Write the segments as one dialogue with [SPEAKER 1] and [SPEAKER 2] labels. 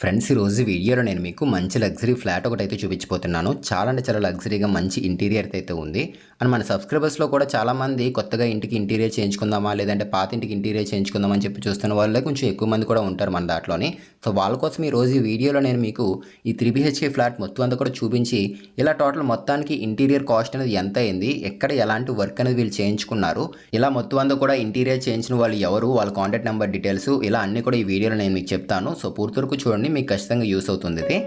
[SPEAKER 1] Friends ఈరోజు వీడియోలో నేను మీకు మంచి లగ్జరీ ఫ్లాట్ ఒకటి అయితే చూపించిపోతున్నాను చాలా అంటే చాలా లగ్జరీగా మంచి ఇంటీరియర్ అయితే ఉంది. అండ్ మన సబ్స్క్రైబర్స్లో కూడా చాలామంది కొత్తగా ఇంటికి ఇంటీరియర్ చేయించుకుందామా లేదంటే పాత ఇంటికి ఇంటీరియర్ చేయించుకుందామని చెప్పి చూస్తున్న వాళ్ళే కొంచెం ఎక్కువ మంది కూడా ఉంటారు మన దాంట్లోని. సో వాళ్ళ కోసం ఈ రోజు ఈ వీడియోలో నేను మీకు ఈ త్రీ బిహెచ్కే ఫ్లాట్ మొత్తం అంతా కూడా చూపించి ఇలా టోటల్ మొత్తానికి ఇంటీరియర్ కాస్ట్ అనేది ఎంత అయింది ఎక్కడ ఎలాంటి వర్క్ అనేది వీళ్ళు చేయించుకున్నారు ఇలా మొత్తం అంతా కూడా ఇంటీరియర్ చేయించిన వాళ్ళు ఎవరు వాళ్ళ కాంటాక్ట్ నెంబర్ డీటెయిల్స్ ఇలా అన్ని కూడా ఈ వీడియోలో నేను మీకు చెప్తాను. సో పూర్తి వరకు చూడండి. మీకు ఖచ్చితంగా యూస్ అవుతుంది ఇది.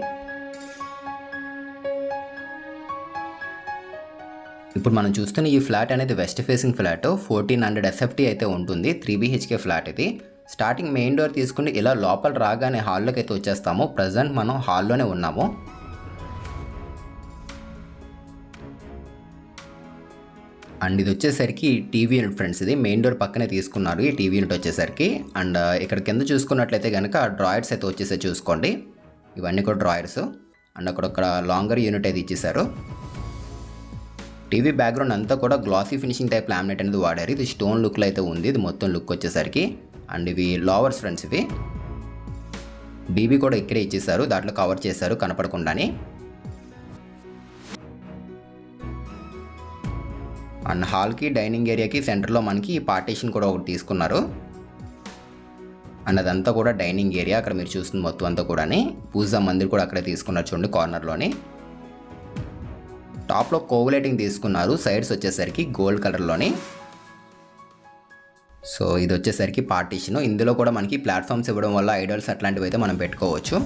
[SPEAKER 1] ఇప్పుడు మనం చూస్తున్న ఈ ఫ్లాట్ అనేది west facing flat. Fourteen hundred SFT అయితే ఉంటుంది. త్రీ బీహెచ్కే ఫ్లాట్ ఇది. స్టార్టింగ్ మెయిన్ డోర్ తీసుకుని ఇలా లోపల రాగానే హాల్లోకి అయితే వచ్చేస్తాము. ప్రజెంట్ మనం హాల్లోనే ఉన్నాము. అండ్ ఇది వచ్చేసరికి టీవీ యూనిట్ ఫ్రెండ్స్ ఇది మెయిన్ డోర్ పక్కనే తీసుకున్నారు ఈ టీవీ యూనిట్ వచ్చేసరికి. అండ్ ఇక్కడ కింద చూసుకున్నట్లయితే కనుక డ్రాయర్స్ అయితే వచ్చేసే చూసుకోండి. ఇవన్నీ కూడా డ్రాయర్స్. అండ్ అక్కడ ఒక లాంగర్ యూనిట్ అయితే ఇచ్చేసారు. టీవీ బ్యాక్గ్రౌండ్ అంతా కూడా గ్లాసీ ఫినిషింగ్ టైప్ లామినేట్ అనేది వాడారు. ఇది స్టోన్ లుక్లో అయితే ఉంది. ఇది మొత్తం లుక్ వచ్చేసరికి. అండ్ ఇవి లోవర్స్ ఫ్రెండ్స్ ఇవి. డీబీ కూడా ఇక్కడే ఇచ్చేసారు. దాంట్లో కవర్ చేశారు కనపడకుండానే. అండ్ హాల్కి డైనింగ్ ఏరియాకి సెంటర్లో మనకి ఈ పార్టీషన్ కూడా ఒకటి తీసుకున్నారు. అండ్ అదంతా కూడా డైనింగ్ ఏరియా అక్కడ మీరు చూస్తుంది మొత్తం అంతా కూడా పూజా మందిర్ కూడా అక్కడే తీసుకున్నారు చూడండి కార్నర్లోని. టాప్లో కోవులైటింగ్ తీసుకున్నారు. సైడ్స్ వచ్చేసరికి గోల్డ్ కలర్లోని. సో ఇది వచ్చేసరికి పార్టీషన్. ఇందులో కూడా మనకి ప్లాట్ఫామ్స్ ఇవ్వడం వల్ల ఐడల్స్ అట్లాంటివి అయితే మనం పెట్టుకోవచ్చు.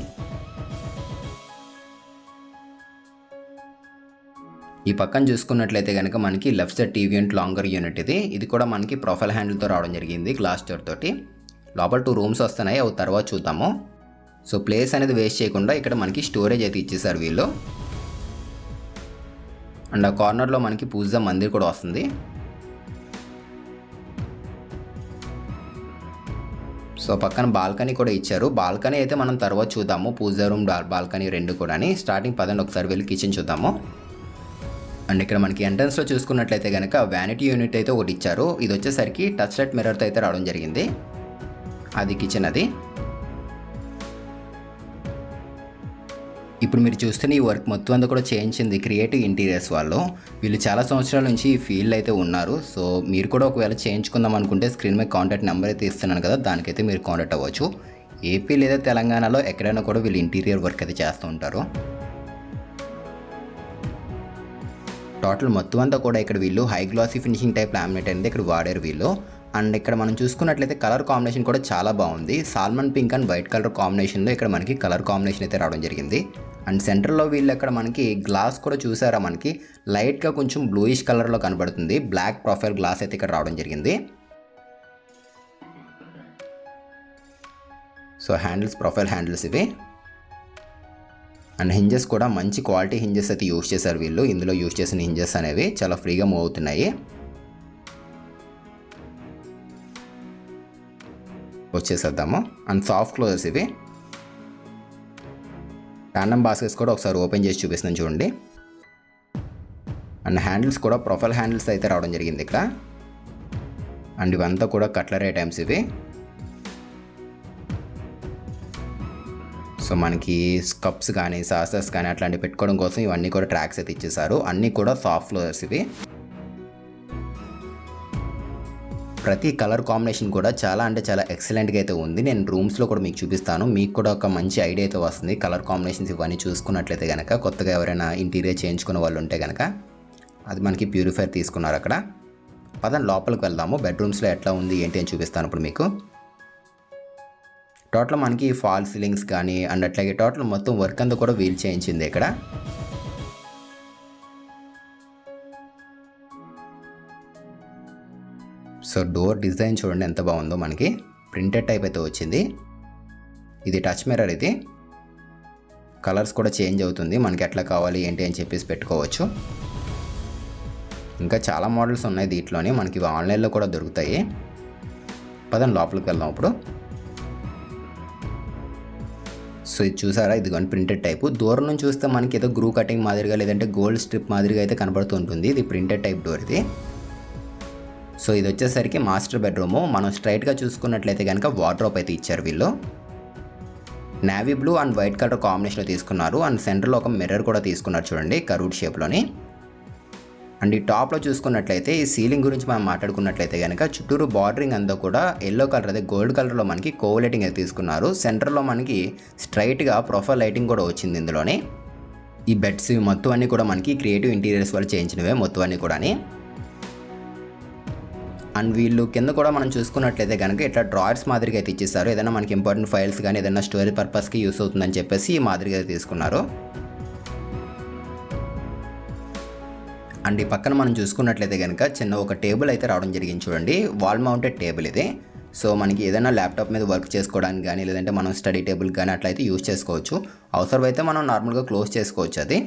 [SPEAKER 1] ఈ పక్కన చూసుకున్నట్లయితే కనుక మనకి left side TV and longer unit ఇది. ఇది కూడా మనకి ప్రొఫైల్ హ్యాండిల్తో రావడం జరిగింది గ్లాస్ డోర్ తోటి. లోపల టూ రూమ్స్ వస్తున్నాయి. అవి తర్వాత చూద్దాము. సో ప్లేస్ అనేది వేస్ట్ చేయకుండా ఇక్కడ మనకి స్టోరేజ్ అయితే ఇచ్చేసారు వీళ్ళు. అండ్ ఆ కార్నర్లో మనకి పూజ మందిర్ కూడా వస్తుంది. సో పక్కన బాల్కనీ కూడా ఇచ్చారు. బాల్కనీ అయితే మనం తర్వాత చూద్దాము. పూజ రూమ్ బాల్కనీ రెండు కూడా స్టార్టింగ్ పదండి. ఒకసారి వెళ్ళి కిచెన్ చూద్దాము. అండ్ ఇక్కడ మనకి ఎంట్రన్స్లో చూసుకున్నట్లయితే కనుక వ్యానిటీ యూనిట్ అయితే ఒకటి ఇచ్చారు. ఇది వచ్చేసరికి టచ్ లైట్ మిర్రర్తో అయితే రావడం జరిగింది. అది కిచెన్ అది. ఇప్పుడు మీరు చూస్తున్న ఈ వర్క్ మొత్తం అంతా కూడా చేయించింది క్రియేటివ్ ఇంటీరియర్స్ వాళ్ళు. వీళ్ళు చాలా సంవత్సరాల నుంచి ఈ ఫీల్డ్ అయితే ఉన్నారు. సో మీరు కూడా ఒకవేళ చేయించుకుందాం అనుకుంటే స్క్రీన్ మీద కాంటాక్ట్ నెంబర్ అయితే ఇస్తున్నాను కదా దానికైతే మీరు కాంటాక్ట్ అవ్వచ్చు. ఏపీ లేదా తెలంగాణలో ఎక్కడైనా కూడా వీళ్ళు ఇంటీరియర్ వర్క్ అయితే చేస్తూ ఉంటారు. టోటల్ మొత్తం అంతా కూడా ఇక్కడ వీళ్ళు high glossy finishing type laminate అనేది ఇక్కడ వాడారు వీళ్ళు. అండ్ ఇక్కడ మనం చూసుకున్నట్లయితే కలర్ కాంబినేషన్ కూడా చాలా బాగుంది. Salmon pink and white colour కాంబినేషన్లో ఇక్కడ మనకి కలర్ కాంబినేషన్ అయితే రావడం జరిగింది. అండ్ సెంటర్లో వీళ్ళు ఇక్కడ మనకి గ్లాస్ కూడా చూసారా మనకి? లైట్గా కొంచెం బ్లూయిష్ కలర్లో కనబడుతుంది. బ్లాక్ ప్రొఫైల్ గ్లాస్ అయితే ఇక్కడ రావడం జరిగింది. సో హ్యాండిల్స్ ప్రొఫైల్ హ్యాండిల్స్ ఇవి. అండ్ హింజెస్ కూడా మంచి క్వాలిటీ హింజెస్ అయితే యూస్ చేశారు వీళ్ళు. ఇందులో యూస్ చేసిన హింజెస్ అనేవి చాలా ఫ్రీగా మూవ్ అవుతున్నాయి. వచ్చేసేద్దాము. అండ్ సాఫ్ట్ క్లోజర్స్ ఇవి. టాండమ్ బాస్కెట్స్ కూడా ఒకసారి ఓపెన్ చేసి చూపిస్తున్నాను చూడండి. అండ్ హ్యాండిల్స్ కూడా ప్రొఫైల్ హ్యాండిల్స్ అయితే రావడం జరిగింది ఇక్కడ. అండ్ ఇవంతా కూడా కట్లరీ ఐటమ్స్ ఇవి. సో మనకి కప్స్ కానీ సాసెస్ కానీ అట్లాంటివి పెట్టుకోవడం కోసం ఇవన్నీ కూడా ట్రాక్స్ అయితే ఇచ్చేసారు అన్నీ కూడా సాఫ్ట్ ఫ్లోర్స్ ఇవి. ప్రతి కలర్ కాంబినేషన్ కూడా చాలా అంటే చాలా ఎక్సలెంట్గా అయితే ఉంది. నేను రూమ్స్లో కూడా మీకు చూపిస్తాను. మీకు కూడా ఒక మంచి ఐడియా అయితే వస్తుంది. కలర్ కాంబినేషన్స్ ఇవన్నీ చూసుకున్నట్లయితే కనుక కొత్తగా ఎవరైనా ఇంటీరియర్ చేయించుకునే వాళ్ళు ఉంటే కనుక అది మనకి ప్యూరిఫైర్ తీసుకున్నారు అక్కడ. పదం లోపలికి వెళ్దాము. బెడ్రూమ్స్లో ఎట్లా ఉంది ఏంటి అని చూపిస్తాను ఇప్పుడు మీకు. టోటల్ మనకి ఫాల్ సీలింగ్స్ కానీ అండ్ అట్లాగే టోటల్ మొత్తం వర్క్ అంతా కూడా వీల్ చేయించింది ఇక్కడ. సో డోర్ డిజైన్ చూడండి ఎంత బాగుందో మనకి. ప్రింటెడ్ టైప్ అయితే వచ్చింది. ఇది టచ్ మిర్రర్ ఇది. కలర్స్ కూడా చేంజ్ అవుతుంది. మనకి ఎట్లా కావాలి ఏంటి అని చెప్పేసి పెట్టుకోవచ్చు. ఇంకా చాలా మోడల్స్ ఉన్నాయి దీంట్లోనే. మనకి ఇవి ఆన్లైన్లో కూడా దొరుకుతాయి. పదండి లోపలికి వెళ్దాం ఇప్పుడు. సో ఇది చూసారా? ఇది కానీ ప్రింటెడ్ టైపు దూరం నుంచి చూస్తే మనకి ఏదో గ్రూ కటింగ్ మాదిరిగా లేదంటే గోల్డ్ స్ట్రిప్ మాదిరిగా అయితే కనబడుతూ ఉంటుంది. ఇది ప్రింటెడ్ టైప్ డోర్ ఇది. సో ఇది వచ్చేసరికి మాస్టర్ బెడ్రూము మనం స్ట్రైట్గా చూసుకున్నట్లయితే కనుక వార్డ్రోప్ అయితే ఇచ్చారు వీళ్ళు. Navy blue and white colour కాంబినేషన్లో తీసుకున్నారు. అండ్ సెంటర్లో ఒక మిర్రర్ కూడా తీసుకున్నారు చూడండి కరూడ్ షేప్లోని అండ్ ఈ టాప్లో చూసుకున్నట్లయితే ఈ సీలింగ్ గురించి మనం మాట్లాడుకున్నట్లయితే కనుక చుట్టూరు బార్డరింగ్ అంతా కూడా ఎల్లో కలర్ అదే గోల్డ్ కలర్లో మనకి కోవ్ లైటింగ్ అయితే తీసుకున్నారు. సెంటర్లో మనకి స్ట్రైట్గా ప్రొఫైల్ లైటింగ్ కూడా వచ్చింది ఇందులోనే. ఈ బెడ్స్ మొత్తం అన్నీ కూడా మనకి క్రియేటివ్ ఇంటీరియర్స్ వాళ్ళు చేయించినవే మొత్తం అన్నీ కూడాని. అండ్ వీళ్ళు కింద కూడా మనం చూసుకున్నట్లయితే కనుక ఇట్లా డ్రాయర్స్ మాదిరిగా అయితే ఇచ్చేసారు. ఏదైనా మనకి ఇంపార్టెంట్ ఫైల్స్ కానీ ఏదైనా స్టోరీ పర్పస్కి యూస్ అవుతుందని చెప్పేసి ఈ మాదిరిగా తీసుకున్నారు. అండ్ ఈ పక్కన మనం చూసుకున్నట్లయితే కనుక చిన్న ఒక టేబుల్ అయితే రావడం జరిగింది చూడండి. వాల్ మౌంటెడ్ టేబుల్ ఇది. సో మనకి ఏదైనా ల్యాప్టాప్ మీద వర్క్ చేసుకోవడానికి కానీ లేదంటే మనం స్టడీ టేబుల్ కానీ అట్లా అయితే యూస్ చేసుకోవచ్చు. అవసరమైతే మనం నార్మల్గా క్లోజ్ చేసుకోవచ్చు అది.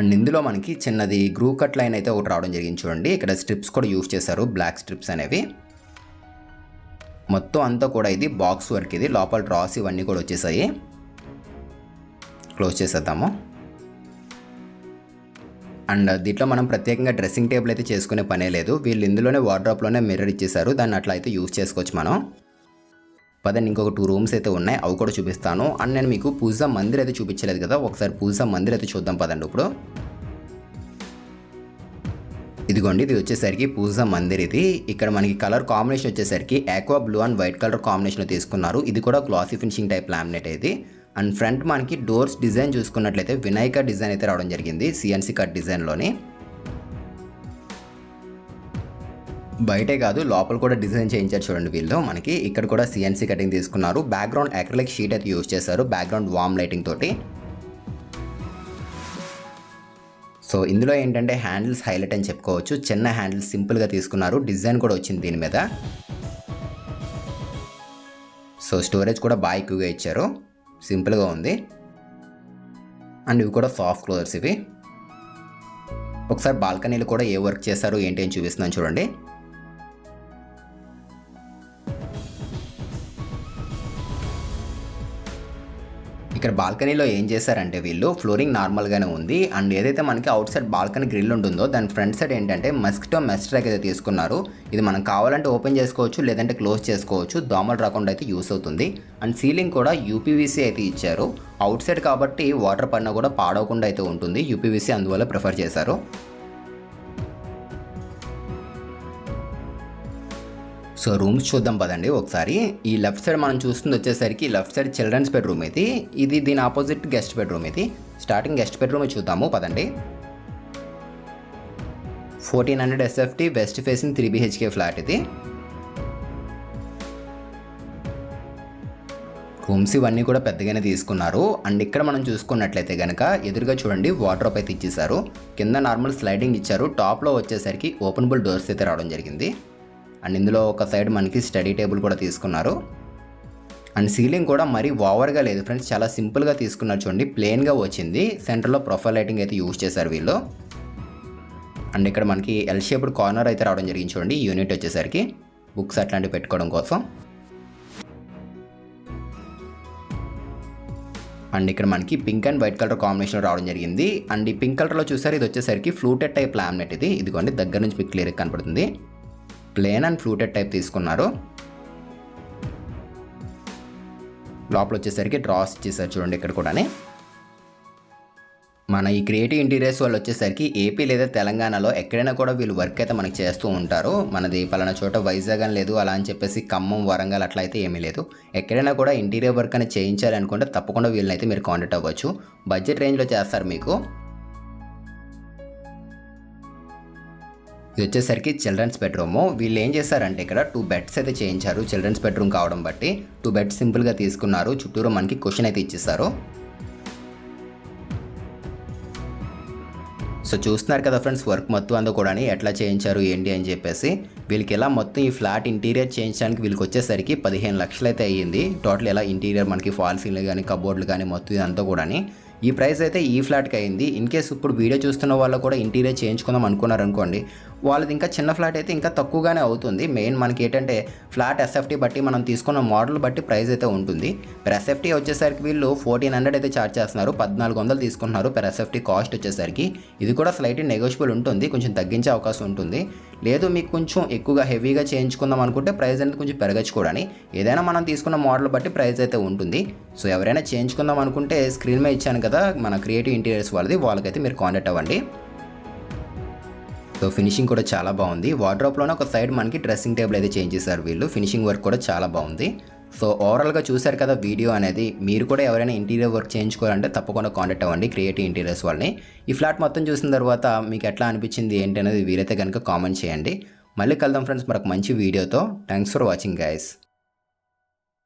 [SPEAKER 1] అండ్ ఇందులో మనకి చిన్నది గ్రూ కట్ లైన్ అయితే ఒకటి రావడం జరిగింది చూడండి. ఇక్కడ స్ట్రిప్స్ కూడా యూస్ చేశారు బ్లాక్ స్ట్రిప్స్ అనేవి. మొత్తం అంతా కూడా ఇది బాక్స్ వర్క్ ఇది. లోపల డ్రాస్ ఇవన్నీ కూడా వచ్చేసాయి. క్లోజ్ చేసేద్దాము. అండ్ దీంట్లో మనం ప్రత్యేకంగా డ్రెస్సింగ్ టేబుల్ అయితే చేసుకునే పనే లేదు. వీళ్ళు ఇందులోనే వార్డ్రాప్లోనే మిర్రర్ ఇచ్చేసారు దాన్ని అట్లా అయితే యూస్ చేసుకోవచ్చు మనం. పదండి ఇంకొక టూ రూమ్స్ అయితే ఉన్నాయి. అవి కూడా చూపిస్తాను. అండ్ నేను మీకు పూజా మందిర్ అయితే చూపించలేదు కదా. ఒకసారి పూజా మందిర్ అయితే చూద్దాం పదండి ఇప్పుడు. ఇదిగోండి ఇది వచ్చేసరికి పూజా మందిర్ ఇది. ఇక్కడ మనకి కలర్ కాంబినేషన్ వచ్చేసరికి aqua blue and white colour combination తీసుకున్నారు. ఇది కూడా గ్లాసీ ఫినిషింగ్ టైప్ లామినేట్ ఇది. అండ్ ఫ్రంట్ మనకి డోర్స్ డిజైన్ చూసుకున్నట్లయితే వినాయక డిజైన్ అయితే రావడం జరిగింది సిఎన్సి కట్ డిజైన్లోని బయటే కాదు లోపల కూడా డిజైన్ చేయించారు చూడండి వీళ్ళు. మనకి ఇక్కడ కూడా సిఎన్సి కటింగ్ తీసుకున్నారు. బ్యాక్గ్రౌండ్ అక్రలిక్ షీట్ అయితే యూజ్ చేశారు బ్యాక్గ్రౌండ్ వామ్ లైటింగ్ తోటి. సో ఇందులో ఏంటంటే హ్యాండిల్స్ హైలైట్ అని చెప్పుకోవచ్చు. చిన్న హ్యాండిల్స్ సింపుల్గా తీసుకున్నారు. డిజైన్ కూడా వచ్చింది దీని మీద. సో స్టోరేజ్ కూడా బాగా ఎక్కువగా ఇచ్చారు. సింపుల్గా ఉంది. అండ్ ఇవి కూడా సాఫ్ట్ క్లోజర్స్ ఇవి. ఒకసారి బాల్కనీలు కూడా ఏ వర్క్ చేశారు ఏంటి అని చూపిస్తున్నాను చూడండి. ఇక్కడ బాల్కనీలో ఏం చేశారంటే వీళ్ళు ఫ్లోరింగ్ నార్మల్గానే ఉంది. అండ్ ఏదైతే మనకి అవుట్ సైడ్ బాల్కనీ గ్రిల్ ఉంటుందో దాని ఫ్రంట్ సైడ్ ఏంటంటే మస్కిటో మెస్ ట్రాక్ అయితే తీసుకున్నారు. ఇది మనం కావాలంటే ఓపెన్ చేసుకోవచ్చు లేదంటే క్లోజ్ చేసుకోవచ్చు. దోమలు రాకుండా అయితే యూస్ అవుతుంది. అండ్ సీలింగ్ కూడా యూపీవీసీ అయితే ఇచ్చారు. అవుట్ సైడ్ కాబట్టి వాటర్ పడినా కూడా పాడవకుండా అయితే ఉంటుంది. యూపీవీసీ అందువల్ల ప్రిఫర్ చేశారు. సో రూమ్స్ చూద్దాం పదండి ఒకసారి. ఈ లెఫ్ట్ సైడ్ మనం చూస్తుంది వచ్చేసరికి లెఫ్ట్ సైడ్ చిల్డ్రన్స్ బెడ్రూమ్ ఇది. ఇది దీని ఆపోజిట్ గెస్ట్ బెడ్రూమ్ ఇది. స్టార్టింగ్ గెస్ట్ బెడ్రూమ్ చూద్దాము పదండి. Fourteen hundred SFT west facing three BHK flat ఇది. రూమ్స్ ఇవన్నీ కూడా పెద్దగానే తీసుకున్నారు. అండ్ ఇక్కడ మనం చూసుకున్నట్లయితే కనుక ఎదురుగా చూడండి వాటర్ అయితే ఇచ్చేసారు కింద నార్మల్ స్లైడింగ్ ఇచ్చారు. టాప్లో వచ్చేసరికి ఓపెనబుల్ డోర్స్ అయితే రావడం జరిగింది. అండ్ ఇందులో ఒక సైడ్ మనకి స్టడీ టేబుల్ కూడా తీసుకున్నారు. అండ్ సీలింగ్ కూడా మరీ ఓవర్గా లేదు ఫ్రెండ్స్ చాలా సింపుల్గా తీసుకున్నారు చూడండి. ప్లెయిన్గా వచ్చింది. సెంటర్లో ప్రొఫైల్ లైటింగ్ అయితే యూజ్ చేశారు వీళ్ళు. అండ్ ఇక్కడ మనకి ఎల్ షేప్డ్ కార్నర్ అయితే రావడం జరిగింది చూడండి. యూనిట్ వచ్చేసరికి బుక్స్ అట్లాంటివి పెట్టుకోవడం కోసం. అండ్ ఇక్కడ మనకి pink and white colour combination రావడం జరిగింది. అండ్ ఈ పింక్ కలర్లో చూసారు ఇది వచ్చేసరికి ఫ్లూటెడ్ టైప్ లామినేట్ ఇది. ఇదిగోండి దగ్గర నుంచి మీకు క్లియర్గా కనపడుతుంది. ప్లేన్ అండ్ ఫ్లూటెడ్ టైప్ తీసుకున్నారు. లోపల వచ్చేసరికి డ్రాస్ ఇచ్చేసారు చూడండి ఇక్కడ కూడానే. మన ఈ క్రియేటివ్ ఇంటీరియర్స్ వాళ్ళు వచ్చేసరికి ఏపీ లేదా తెలంగాణలో ఎక్కడైనా కూడా వీళ్ళు వర్క్ అయితే మనకి చేస్తూ ఉంటారు. మనది పలానా చోట వైజాగ్ అని లేదు అలా అని చెప్పేసి ఖమ్మం వరంగల్ అట్లా అయితే ఏమీ లేదు. ఎక్కడైనా కూడా ఇంటీరియర్ వర్క్ అని చేయించాలి అనుకుంటే తప్పకుండా వీళ్ళనైతే మీరు కాంటాక్ట్ అవ్వచ్చు. బడ్జెట్ రేంజ్లో చేస్తారు మీకు. ఇది వచ్చేసరికి చిల్డ్రన్స్ బెడ్రూమ్ వీళ్ళు ఏం చేశారంటే ఇక్కడ టూ బెడ్స్ అయితే చేయించారు. చిల్డ్రన్స్ బెడ్రూమ్ కావడం బట్టి టూ బెడ్స్ సింపుల్గా తీసుకున్నారు. చుట్టూరు మనకి క్వశ్చన్ అయితే ఇచ్చేసారు. సో చూస్తున్నారు కదా ఫ్రెండ్స్ వర్క్ మొత్తం అంతా కూడా ఎట్లా చేయించారు ఏంటి అని చెప్పేసి. వీళ్ళకి ఎలా మొత్తం ఈ ఫ్లాట్ ఇంటీరియర్ చేయించడానికి వీళ్ళకి వచ్చేసరికి పదిహేను లక్షలు అయితే అయ్యింది. టోటల్ ఎలా ఇంటీరియర్ మనకి ఫాల్ సీన్లు కానీ కబోర్డ్లు కానీ మొత్తం ఇదంతా కూడా ఈ ప్రైస్ అయితే ఈ ఫ్లాట్కి అయింది. ఇన్ కేస్ ఇప్పుడు వీడియో చూస్తున్న వాళ్ళు కూడా ఇంటీరియర్ చేయించుకుందాం అనుకున్నారు అనుకోండి వాళ్ళది ఇంకా చిన్న ఫ్లాట్ అయితే ఇంకా తక్కువగానే అవుతుంది. మెయిన్ మనకి ఏంటంటే ఫ్లాట్ ఎస్ఎఫ్టీ బట్టి మనం తీసుకున్న మోడల్ బట్టి ప్రైస్ అయితే ఉంటుంది. పెర్ ఎస్ఎఫ్టీ వచ్చేసరికి వీళ్ళు ఫోర్టీన్ హండ్రెడ్ అయితే ఛార్జ్ చేస్తున్నారు. పద్నాలుగు వందలు తీసుకుంటున్నారు పెర్ ఎస్ఎఫ్టీ కాస్ట్ వచ్చేసరికి. ఇది కూడా స్లైట్ నెగోషియబుల్ ఉంటుంది. కొంచెం తగ్గించే అవకాశం ఉంటుంది. లేదు మీకు కొంచెం ఎక్కువగా హెవీగా చేయించుకుందాం అనుకుంటే ప్రైస్ అనేది కొంచెం పెరగచ్చు కూడా ఏదైనా మనం తీసుకున్న మోడల్ బట్టి ప్రైస్ అయితే ఉంటుంది. సో ఎవరైనా చేయించుకుందాం అనుకుంటే స్క్రీన్ మీద ఇచ్చాను కదా కదా మన క్రియేటివ్ ఇంటీరియర్స్ వాళ్ళది వాళ్ళకైతే మీరు కాంటాక్ట్ అవ్వండి. సో ఫినిషింగ్ కూడా చాలా బాగుంది. వార్డ్రాప్లోనే ఒక సైడ్ మనకి డ్రెస్సింగ్ టేబుల్ అయితే చేంజ్ చేశారు వీళ్ళు. ఫినిషింగ్ వర్క్ కూడా చాలా బాగుంది. సో ఓవరాల్గా చూశారు కదా వీడియో అనేది. మీరు కూడా ఎవరైనా ఇంటీరియర్ వర్క్ చేయించుకోవాలంటే తప్పకుండా కాంటాక్ట్ అవ్వండి క్రియేటివ్ ఇంటీరియర్స్ వాళ్ళని. ఈ ఫ్లాట్ మొత్తం చూసిన తర్వాత మీకు ఎట్లా అనిపించింది ఏంటి అనేది వీరైతే కనుక కామెంట్ చేయండి. మళ్ళీ కలుద్దాం ఫ్రెండ్స్ మరొక మంచి వీడియోతో థ్యాంక్స్ ఫర్ వాచింగ్ గైస్